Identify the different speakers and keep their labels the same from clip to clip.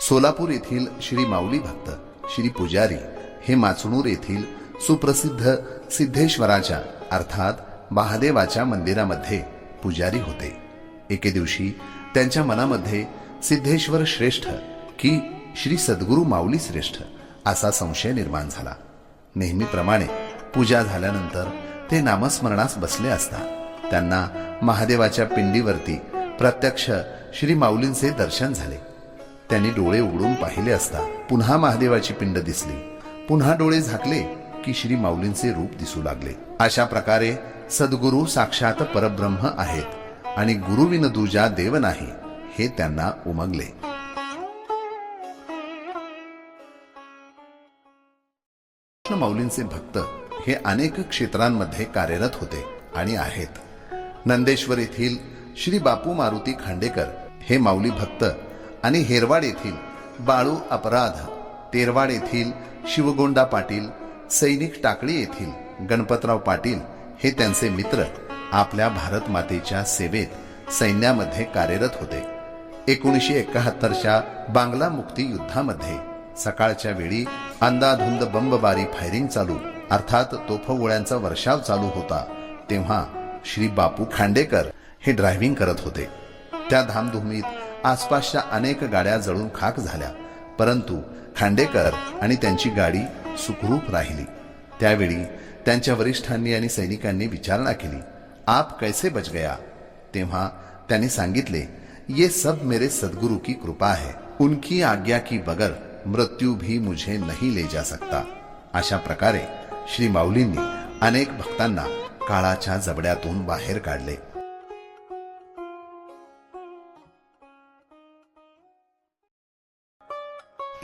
Speaker 1: सोलापूर येथील श्री माऊली भक्त श्री पुजारी हे माचणूर येथील सुप्रसिद्ध सिद्धेश्वराच्या अर्थात महादेवाच्या मंदिरामध्ये पुजारी होते. एके दिवशी त्यांच्या मनामध्ये सिद्धेश्वर श्रेष्ठ की श्री सद्गुरू माऊली श्रेष्ठ असा संशय निर्माण झाला. नेहमीप्रमाणे पूजा झाल्यानंतर ते नामस्मरणास बसले असता त्यांना महादेवाच्या पिंडीवरती प्रत्यक्ष श्री माऊलींचे दर्शन झाले. त्यांनी डोळे उघडून पाहिले असता पुन्हा महादेवाची पिंड दिसली. पुन्हा डोळे झाकले की श्री माऊलींचे रूप दिसू लागले. अशा प्रकारे सद्गुरू साक्षात परब्रह्म आहेत आणि गुरुविन दुजा देव नाही हे त्यांना उमगले. कृष्ण माऊलींचे भक्त हे अनेक क्षेत्रांमध्ये कार्यरत होते आणि आहेत. नंदेश्वर येथील श्री बापू मारुती खांडेकर हे माऊली भक्त आणि हेरवाड येथील बाळू अपराध. तेरवाड येथील शिवगोंडा पाटील सैनिक टाकळी येथील गणपतराव पाटील हे त्यांचे मित्र आपल्या भारत मातेच्या सेवेत सैन्यामध्ये कार्यरत होते. एकोणीसशे एकाहत्तरच्या बांगला मुक्ती युद्धामध्ये सकाळच्या वेळी अंदाधुंद बंबबारी फायरिंग चालू अर्थात तोफगोळ्यांचा वर्षाव चालू होता तेव्हा श्री बापू खांडेकर हे ड्रायव्हिंग करत होते. त्या धामधुमीत आसपासच्या अनेक गाड्या जळून खाक झाल्या. परंतु खांडेकर आणि त्यांची गाडी सुखरूप राहिली. त्यावेळी त्यांच्या वरिष्ठांनी आणि सैनिकांनी विचारणा केली. आप कैसे बच गया? तेव्हा त्यांनी सांगितले ये सब मेरे सद्गुरु की कृपा है. उनकी आज्ञा की बगर मृत्यू भी मुझे नहीं ले जा सकता. अशा प्रकारे श्री माऊलींनी अनेक भक्तांना काळाच्या जबड्यातून बाहेर काढले.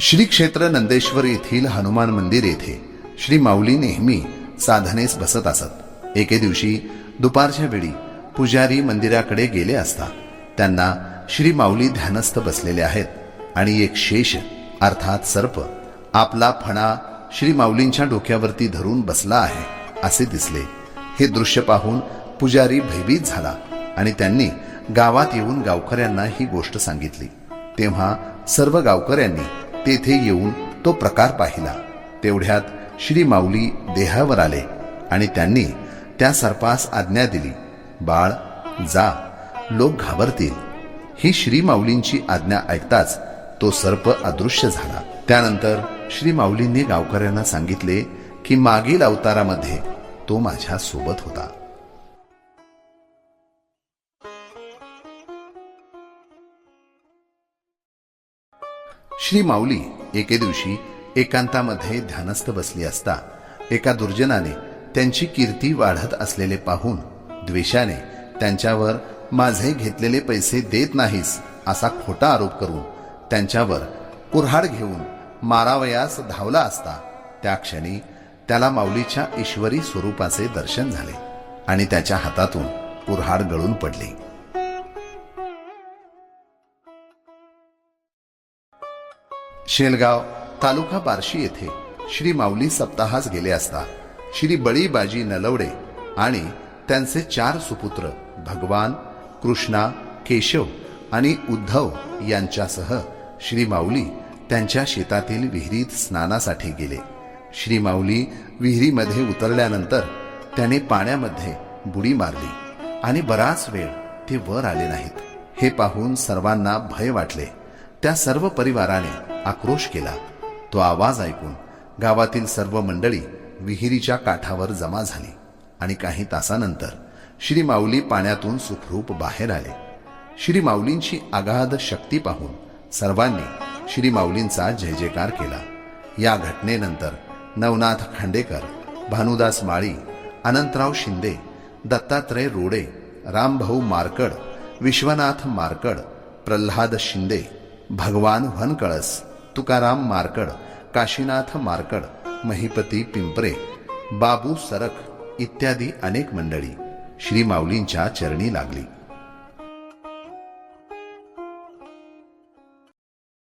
Speaker 1: श्री क्षेत्र नंदेश्वर येथील हनुमान मंदिर येथे श्री माऊली नेहमी साधनेस बसत असत. एके दिवशी दुपारच्या वेळी पुजारी मंदिराकडे गेले असता त्यांना श्री माऊली ध्यानस्थ बसलेले आहेत आणि एक शेष अर्थात सर्प आपला फणा श्री माऊलींच्या डोक्यावरती धरून बसला आहे असे दिसले. हे दृश्य पाहून पुजारी भयभीत झाला आणि त्यांनी गावात येऊन गावकऱ्यांना ही गोष्ट सांगितली. तेव्हा सर्व गावकऱ्यांनी तेथे येऊन तो प्रकार पाहिला. तेवढ्यात श्री माऊली देहावर आले आणि त्यांनी त्या सर्पास आज्ञा दिली बाळ जा लोक घाबरतील. ही श्री माऊलींची आज्ञा ऐकताच तो सर्प अदृश्य झाला. त्यानंतर श्री माऊलींनी गावकऱ्यांना सांगितले की मागील अवतारामध्ये तो माझ्या सोबत होता. श्री माऊली एके दिवशी एकांतामध्ये ध्यानस्थ बसली असता एका दुर्जनाने त्यांची कीर्ती वाढत असलेले पाहून द्वेषाने त्यांच्यावर माझे घेतलेले पैसे देत नाहीस असा खोटा आरोप करून त्यांच्यावर कुऱ्हाड घेऊन मारावयास धावला असता त्या क्षणी त्याला माऊलीच्या ईश्वरी स्वरूपाचे दर्शन झाले आणि त्याच्या हातातून कुऱ्हाड गळून पडली. शेलगाव तालुका बार्शी येथे श्री माऊली सप्ताहास गेले असता श्री बळीबाजी नलवडे आणि त्यांचे चार सुपुत्र भगवान कृष्णा केशव आणि उद्धव यांच्यासह श्री माऊली त्यांच्या शेतातील विहिरीत स्नानासाठी गेले. श्री माऊली विहिरीमध्ये उतरल्यानंतर त्याने पाण्यामध्ये बुडी मारली आणि बराच वेळ ते वर आले नाहीत. हे पाहून सर्वांना भय वाटले. त्या सर्व परिवाराने आक्रोश केला. तो आवाज ऐकून गावातील सर्व मंडळी विहिरीच्या काठावर जमा झाली आणि काही तासानंतर श्री माऊली पाण्यातून सुखरूप बाहेर आले. श्री माऊलींची अगाध शक्ती पाहून सर्वांनी श्री माऊलींचा जय जयकार केला. या घटनेनंतर नवनाथ खांडेकर भानुदास माळी अनंतराव शिंदे दत्तात्रय रोडे रामभाऊ मारकड विश्वनाथ मारकड प्रल्हाद शिंदे भगवान वनकळस तुकाराम मारकड काशीनाथ मारकड महिपती पिंपरे बाबू सरक इत्यादी अनेक मंडळी श्री माऊलींच्या चरणी लागली.